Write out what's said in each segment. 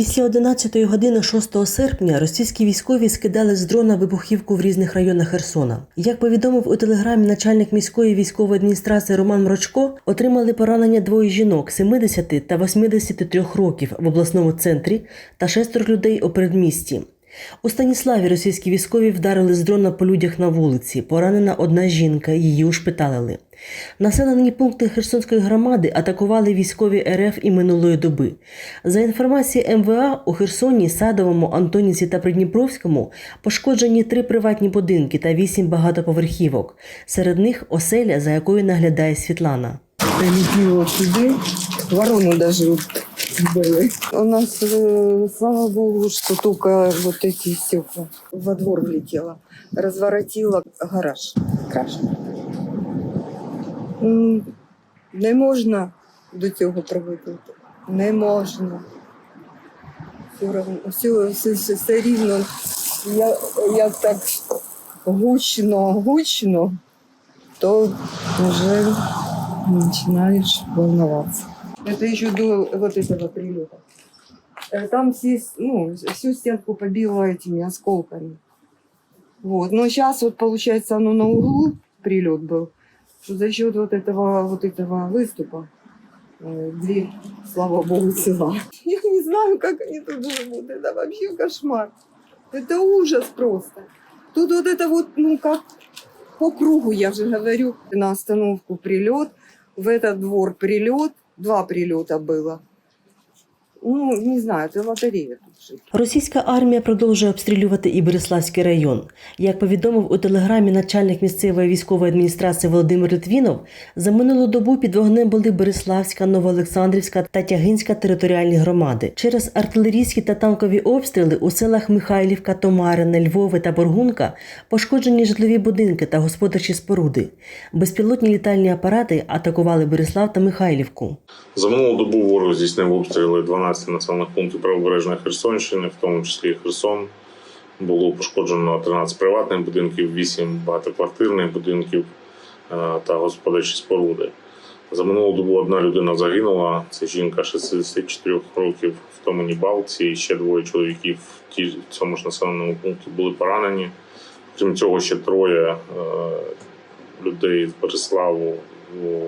Після 11 години 6 серпня російські військові скидали з дрона вибухівку в різних районах Херсона. Як повідомив у телеграмі начальник міської військової адміністрації Роман Мрочко, отримали поранення двоє жінок 70 та 83 років в обласному центрі та шестеро людей у передмісті. У Станіславі російські військові вдарили з дрона по людях на вулиці. Поранена одна жінка, її ушпиталили. Населені пункти Херсонської громади атакували військові РФ і минулої доби. За інформацією МВА, у Херсоні, Садовому, Антонівці та Придніпровському пошкоджені три приватні будинки та вісім багатоповерхівок. Серед них оселя, за якою наглядає Світлана. прилетело сюда, ворону даже сбили. У нас, э, слава богу, что только вот эти стекла во двор влетело. Разворотило гараж. Краш. М, Не можна до цього привикнути. Не можна. Все, равно, все, все, все, все рівно. Я, як так гучно, гучно, то вже начинаешь волноваться. Это еще до вот этого прилета. Э, Там все, ну, всю стенку побило этими осколками. Вот. Но сейчас вот получается оно на углу прилет был, Что за счет вот этого, вот этого выступа э, дверь, слава богу, цела. Я не знаю, как они тут живут. Это вообще кошмар. Это ужас просто. Тут вот это вот, ну, как по кругу, я же говорю, на остановку прилет, в этот двор прилет, два прилета было. Ну, не знаю, это лотерея. Російська армія продовжує обстрілювати і Береславський район. Як повідомив у телеграмі начальник місцевої військової адміністрації Володимир Литвінов, за минулу добу під вогнем були Береславська, Новоолександрівська та Тягинська територіальні громади. Через артилерійські та танкові обстріли у селах Михайлівка, Томарине, Львове та Боргунка пошкоджені житлові будинки та господарчі споруди. Безпілотні літальні апарати атакували Береслав та Михайлівку. За минулу добу ворог здійснив обстріли 12 населених пунктів правобережної Херсонщини, в тому числі Херсон. Було пошкоджено 13 приватних будинків, 8 багатоквартирних будинків е, та господарчі споруди. За минулу добу одна людина загинула. Це жінка 64 років в Томані Балці. І ще двоє чоловіків в цьому ж населеному пункті були поранені. Крім цього, ще троє е, людей з Береславу,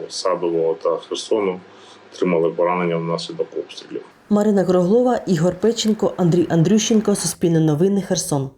Садового та Херсону отримали поранення внаслідок обстрілів. Марина Круглова, Ігор Печенко, Андрій Андрющенко, Суспільне новини, Херсон.